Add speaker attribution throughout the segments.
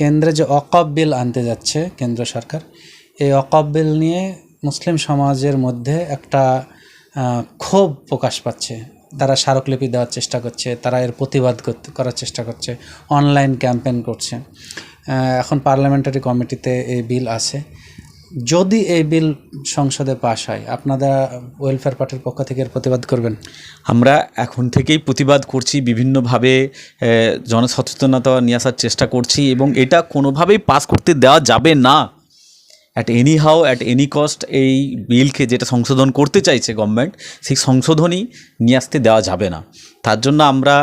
Speaker 1: কেন্দ্রে যে অকব বিল আনতে যাচ্ছে কেন্দ্র সরকার, এই অকব বিল নিয়ে মুসলিম সমাজের মধ্যে একটা ক্ষোভ প্রকাশ পাচ্ছে। তারা স্মারকলিপি দেওয়ার চেষ্টা করছে, তারা এর প্রতিবাদ করার চেষ্টা করছে, অনলাইন ক্যাম্পেইন করছে। এখন পার্লামেন্টারি কমিটিতে এই বিল আছে। যদি এই বিল সংসদে পাশ হয়, আপনারা ওয়েলফেয়ার পার্টির পক্ষ থেকে এর প্রতিবাদ করবেন?
Speaker 2: আমরা এখন থেকেই প্রতিবাদ করছি, বিভিন্নভাবে জনসচেতনতা নিয়ে আসার চেষ্টা করছি এবং এটা কোনোভাবেই পাস করতে দেওয়া যাবে না। At any how at any cost এই বিলকে যেটা সংশোধন করতে চাইছে গভর্নমেন্ট সেই সংশোধনই নিয়ে আসতে দেওয়া যাবে না। তার জন্য আমরা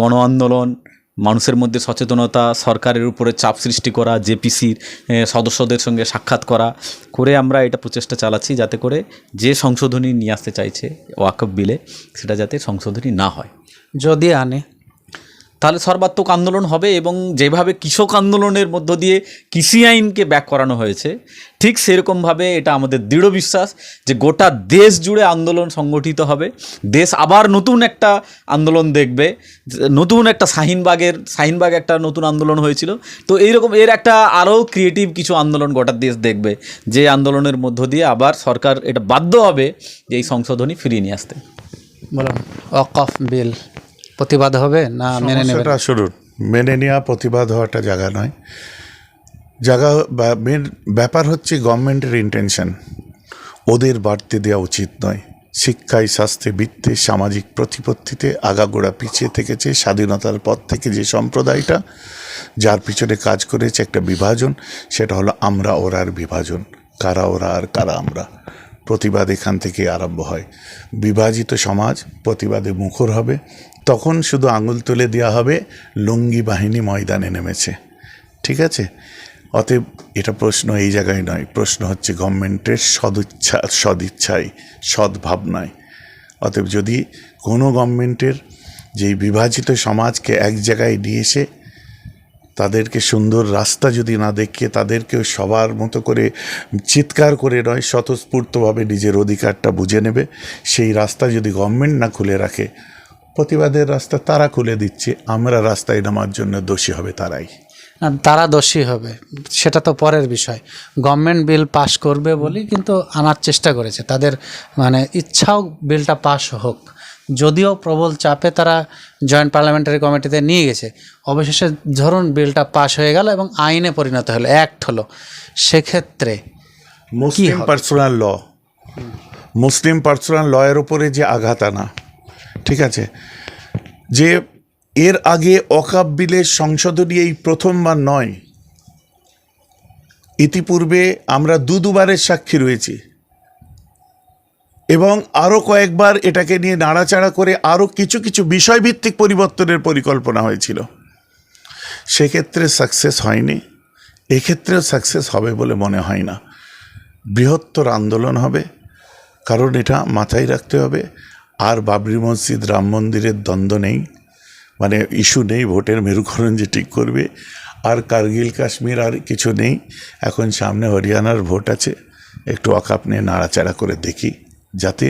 Speaker 2: গণ আন্দোলন মানুষের মধ্যে সচেতনতা, সরকারের উপরে চাপ সৃষ্টি করা, জেপিসির সদস্যদের সঙ্গে সাক্ষাৎ করা, করে আমরা এটা প্রচেষ্টা চালাচ্ছি যাতে করে যে সংশোধনী নিয়ে আসতে চাইছে ওয়াকফ বিলে, সেটা যাতে সংশোধনী না হয়।
Speaker 1: যদি আনে।
Speaker 2: তাহলে সর্বাত্মক আন্দোলন হবে এবং যেভাবে কৃষক আন্দোলনের মধ্য দিয়ে কৃষি আইনকে ব্যাক করানো হয়েছে, ঠিক সেরকমভাবে এটা আমাদের দৃঢ় বিশ্বাস যে গোটা দেশ জুড়ে আন্দোলন সংগঠিত হবে। দেশ আবার নতুন একটা আন্দোলন দেখবে, নতুন একটা শাহিনবাগের, শাহিনবাগ একটা নতুন আন্দোলন হয়েছিল। তো এইরকম এর একটা আরও ক্রিয়েটিভ কিছু আন্দোলন গোটা দেশ দেখবে, যে আন্দোলনের মধ্য দিয়ে আবার সরকার এটা বাধ্য হবে যে এই সংশোধনী ফিরিয়ে নিয়ে আসতে।
Speaker 1: বলুন অকফ বিল। প্রতিবাদ হবে না মেনে
Speaker 3: সমস্যাটা শুনুন মেনে নেওয়া প্রতিবাদ হওয়াটা জায়গা নয়। জায়গা মেন ব্যাপার হচ্ছে গভর্নমেন্টের ইন্টেনশন ওদের বাড়তে দেওয়া উচিত নয়। শিক্ষায় স্বাস্থ্যে বৃত্তে সামাজিক প্রতিপত্তিতে আগাগোড়া পিছিয়ে থেকেছে স্বাধীনতার পর থেকে যে সম্প্রদায়টা যার পিছনে কাজ করেছে একটা বিভাজন সেটা হলো আমরা ওরার বিভাজন কারা ওরা আর কারা আমরা। প্রতিবাদ এখান থেকে আরম্ভ হয়। বিভাজিত সমাজ প্রতিবাদে মুখর হবে। তখন শুধু আঙুল তুলে দেওয়া হবে, লুঙ্গি বাহিনী ময়দানে নেমেছে। ঠিক আছে? অতএব এটা প্রশ্ন এই জায়গায় নয়। প্রশ্ন হচ্ছে গভর্নমেন্টের সদিচ্ছা, সদিচ্ছায়, সদ্ভাবনায়। অতএব যদি কোনো গভর্নমেন্টের যেই বিভাজিত সমাজকে এক জায়গায় নিয়ে এসে তাদেরকে সুন্দর রাস্তা যদি না দেখিয়ে তাদেরকেও সবার মতো করে চিৎকার করে নয়, স্বতঃস্ফূর্তভাবে নিজের অধিকারটা বুঝে নেবে, সেই রাস্তা যদি গভর্নমেন্ট না খুলে রাখে প্রতিবাদের রাস্তা তারা খুলে দিচ্ছে আমরা রাস্তায় নামার জন্য দোষী হবে তারাই।
Speaker 1: তারা দোষী হবে সেটা তো পরের বিষয়। গভর্নমেন্ট বিল পাশ করবে বলেই কিন্তু আনার চেষ্টা করেছে তাদের মানে ইচ্ছাও বিলটা পাশ হোক। যদিও প্রবল চাপে তারা জয়েন্ট পার্লামেন্টারি কমিটিতে নিয়ে গেছে অবশেষে ধরুন বিলটা পাশ হয়ে গেল এবং আইনে পরিণত হলো অ্যাক্ট হলো সেক্ষেত্রে
Speaker 3: মুসলিম পার্সোনাল ল মুসলিম পার্সোনাল লয়ের উপরে যে আঘাত আনা ঠিক আছে? যে এর আগে অকাব বিলের সংশোধনী এই প্রথমবার নয়। ইতিপূর্বে আমরা দু দুবারের সাক্ষী রয়েছি। এবং আরও কয়েকবার এটাকে নিয়ে নাড়াচাড়া করে আরও কিছু কিছু বিষয়ভিত্তিক পরিবর্তনের পরিকল্পনা হয়েছিল। সেক্ষেত্রে সাকসেস হয়নি। এক্ষেত্রেও সাকসেস হবে বলে মনে হয় না। বৃহত্তর আন্দোলন হবে। কারণ এটা মাথায় রাখতে হবে। আর বাবরি মসজিদ, রাম মন্দিরের দ্বন্দ্ব নেই। মানে ইস্যু নেই, ভোটের মেরুকরণ যে ঠিক করবে। আর কার্গিল কাশ্মীর আর কিছু নেই। এখন সামনে হরিয়ানার ভোট আছে। একটু অকাপ নিয়ে নাড়াচাড়া করে দেখি, যাতে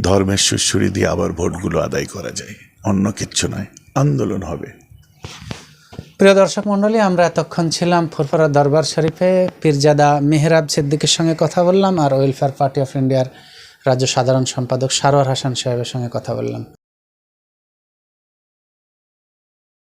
Speaker 3: ধর্মের সুশ্রী দিয়ে আবার ভোটগুলো আদায় করা যায়। অন্য কিচ্ছু নয়, আন্দোলন হবে।
Speaker 1: প্রিয় দর্শক মণ্ডলী, আমরা এতক্ষণ ছিলাম ফুরফুরা দরবার শরীফে। পীরজাদা মেহরাব সিদ্দিকের সঙ্গে কথা বললাম আর ওয়েলফেয়ার পার্টি অফ ইন্ডিয়ার রাজ্য সাধারণ সম্পাদক সারোয়ার হাসান সাহেবের সঙ্গে কথা বললাম।